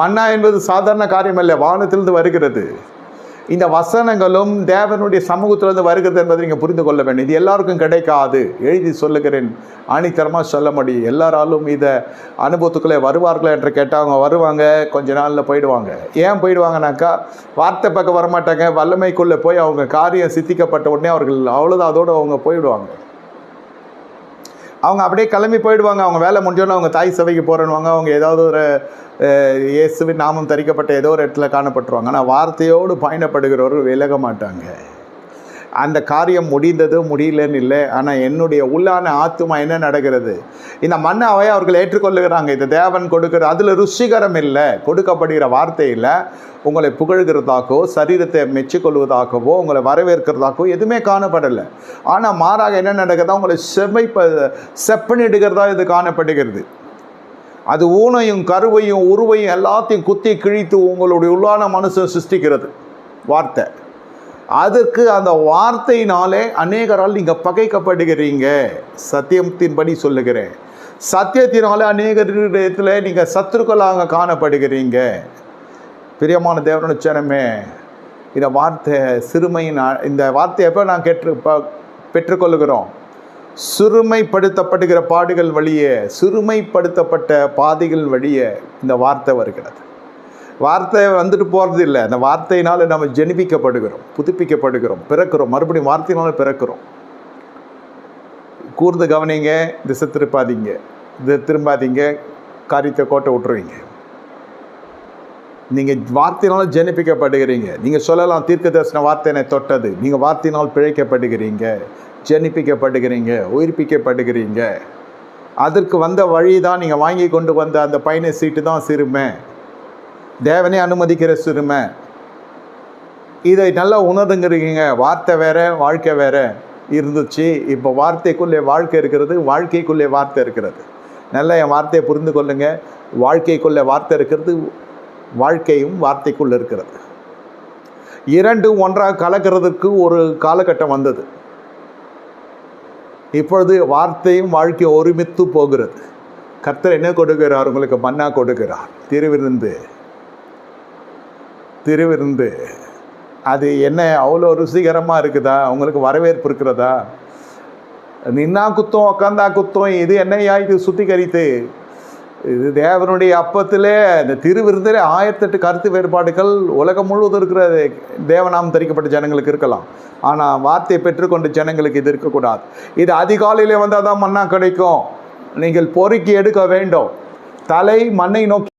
மன்னா என்பது சாதாரண காரியம் அல்ல வானத்திலிருந்து வருகிறது. இந்த வசனங்களும் தேவனுடைய சமூகத்திலிருந்து வருகிறது என்பதை நீங்கள் புரிந்து கொள்ள வேண்டும். இது எல்லாருக்கும் கிடைக்காது. எழுதி சொல்லுகிறேன். அணித்தரமாக சொல்ல முடியும். எல்லாராலும் இதை அனுபவத்துக்குள்ளே வருவார்களா என்று கேட்டால் அவங்க வருவாங்க கொஞ்ச நாளில் போயிடுவாங்க. ஏன் போயிடுவாங்கனாக்கா வார்த்தை பக்கம் வரமாட்டாங்க வல்லமைக்குள்ளே போய் அவங்க காரியம் சித்திக்கப்பட்ட உடனே அவர்கள் அவ்வளோதான் அதோடு அவங்க போயிடுவாங்க. அவங்க அப்படியே கிளம்பி போயிடுவாங்க. அவங்க வேலை முடிஞ்சோன்னு அவங்க தாய் சபைக்கு போகிறேன்னுவாங்க அவங்க ஏதாவது ஒரு இயேசுவின் நாமம் தரிக்கப்பட்ட ஏதோ ஒரு இடத்துல காணப்பட்டுருவாங்க. ஆனால் வார்த்தையோடு பயணப்படுகிறவர்கள் விலக மாட்டாங்க. அந்த காரியம் முடிந்தது முடியலன்னு இல்லை. ஆனால் என்னுடைய உள்ளான ஆத்துமா என்ன நடக்கிறது? இந்த மன்னாவை அவர்கள் ஏற்றுக்கொள்ளுகிறாங்க. இந்த தேவன் கொடுக்கிற அதில் ருசிகரம் இல்லை கொடுக்கப்படுகிற வார்த்தையில் உங்களை புகழ்கிறதாக்கோ சரீரத்தை மெச்சிக்கொள்வதாகவோ உங்களை வரவேற்கிறதாக்கோ எதுவுமே காணப்படலை. ஆனால் மாறாக என்ன நடக்குதா உங்களை செமைப்ப செப்பனிடுகிறதா இது காணப்படுகிறது. அது ஊனையும் கருவையும் உருவையும் எல்லாத்தையும் குத்தி கிழித்து உங்களுடைய உள்ளான மனுஷன் சிருஷ்டிக்கிறது. வார்த்தை. அதற்கு அந்த வார்த்தையினாலே அநேகரால் நீங்கள் பகைக்கப்படுகிறீங்க. சத்தியத்தின்படி சொல்லுகிறேன். சத்தியத்தினாலே அநேகரிடத்தில் நீங்கள் சத்துருக்களாக காணப்படுகிறீங்க. பிரியமான தேவனு சனமே இந்த வார்த்தை சிறுமையின் இந்த வார்த்தையை எப்போ நான் கேட்டு ப பெற்றுக்கொள்கிறோம் சிறுமைப்படுத்தப்படுகிற பாடுகள் வழியே சிறுமைப்படுத்தப்பட்ட பாதைகள் வழியே இந்த வார்த்தை வருகிறது. வார்த்தை வந்துட்டு போகிறது இல்லை. அந்த வார்த்தையினால் நம்ம ஜெனிப்பிக்கப்படுகிறோம் புதுப்பிக்கப்படுகிறோம் பிறக்கிறோம். மறுபடியும் வார்த்தையினால பிறக்கிறோம். கூர்ந்து கவனிங்க திசை திருப்பாதீங்க. இது திரும்பாதீங்க காரியத்தை கோட்டை விட்டுருவீங்க. நீங்கள் வார்த்தையினாலும் ஜெனிப்பிக்கப்படுகிறீங்க நீங்கள் சொல்லலாம் தீர்க்க தரிசன வார்த்தையினை தொட்டது. நீங்கள் வார்த்தையினால் பிழைக்கப்படுகிறீங்க ஜெனிப்பிக்கப்படுகிறீங்க உயிர்ப்பிக்கப்படுகிறீங்க. அதற்கு வந்த வழி தான் நீங்கள் வாங்கி கொண்டு வந்த அந்த பயண சீட்டு தான் சிறுமை. தேவனே அனுமதிக்கிற சிறுமை. இதை நல்லா உணர்ந்துங்கிறீங்க. வார்த்தை வேற வாழ்க்கை வேற இருந்துச்சு. இப்போ வார்த்தைக்குள்ளே வாழ்க்கை இருக்கிறது வாழ்க்கைக்குள்ளே வார்த்தை இருக்கிறது. நல்லா என் வார்த்தையை புரிந்து கொள்ளுங்க. வாழ்க்கைக்குள்ளே வார்த்தை இருக்கிறது வாழ்க்கையும் வார்த்தைக்குள்ளே இருக்கிறது. இரண்டும் ஒன்றாக கலக்கிறதுக்கு ஒரு காலகட்டம் வந்தது. இப்பொழுது வார்த்தையும் வாழ்க்கையும் ஒருமித்து போகிறது. கர்த்தர் என்ன கொடுக்கிறார்? உங்களுக்கு மன்னா கொடுக்கிறார். திருவிருந்து திருவிருந்து. அது என்ன அவ்வளோ ருசிகரமாக இருக்குதா? உங்களுக்கு வரவேற்பு இருக்கிறதா? நின்னா குத்தம் உக்காந்தா குத்தம் இது என்னையா இது சுத்திகரித்து? இது தேவனுடைய அப்பத்திலே இந்த திருவிருந்திலே ஆயிரத்தெட்டு கருத்து வேறுபாடுகள் உலகம் முழுவதும் இருக்கிற தேவநாமம் தரிக்கப்பட்ட ஜனங்களுக்கு இருக்கலாம். ஆனால் வார்த்தையை பெற்றுக்கொண்ட ஜனங்களுக்கு இது இருக்கக்கூடாது. இது அதிகாலையிலே வந்தால் தான் மண்ணா கிடைக்கும். நீங்கள் பொறுக்கி எடுக்க வேண்டும். தலை மண்ணை நோக்கி